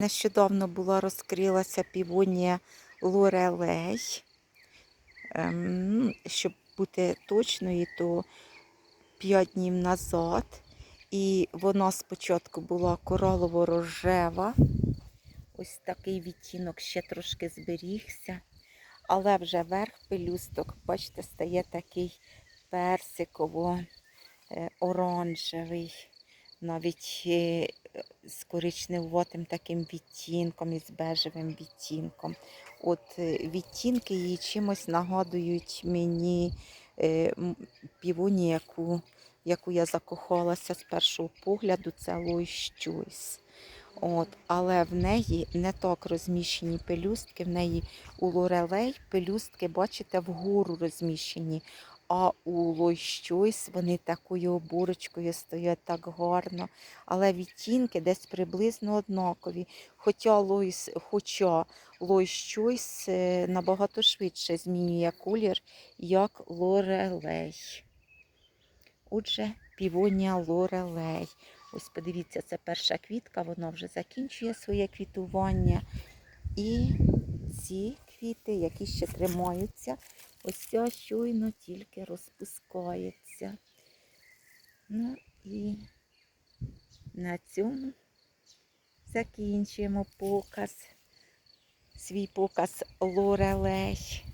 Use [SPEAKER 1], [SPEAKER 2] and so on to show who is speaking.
[SPEAKER 1] Нещодавно була розкрилася півонія лорелей. Ем, щоб бути точною, то 5 днів назад. І вона спочатку була коралово-рожева. Ось такий відтінок ще трошки зберігся. Але вже верх пелюсток, бачите, стає такий персиково-оранжевий, навіть е, з коричневатим таким відтінком і з бежевим відтінком. От е, відтінки її чимось нагадують мені е, м, яку, яку я закохалася з першого погляду, це Чойс. От, але в неї не так розміщені пелюстки, в неї у лорелей пелюстки, бачите, вгору розміщені. А у Лойс Чойс вони такою оборочкою стоять так гарно. Але відтінки десь приблизно однакові. Хоча Лойс, хоча Лойс Чойс е, набагато швидше змінює колір, як лорелей. Отже, півонія лорелей. Ось подивіться, це перша квітка, вона вже закінчує своє квітування. І ці квіти, які ще тримаються, ось ця щойно тільки розпускається. Ну і на цьому закінчуємо показ, свій показ лорелей.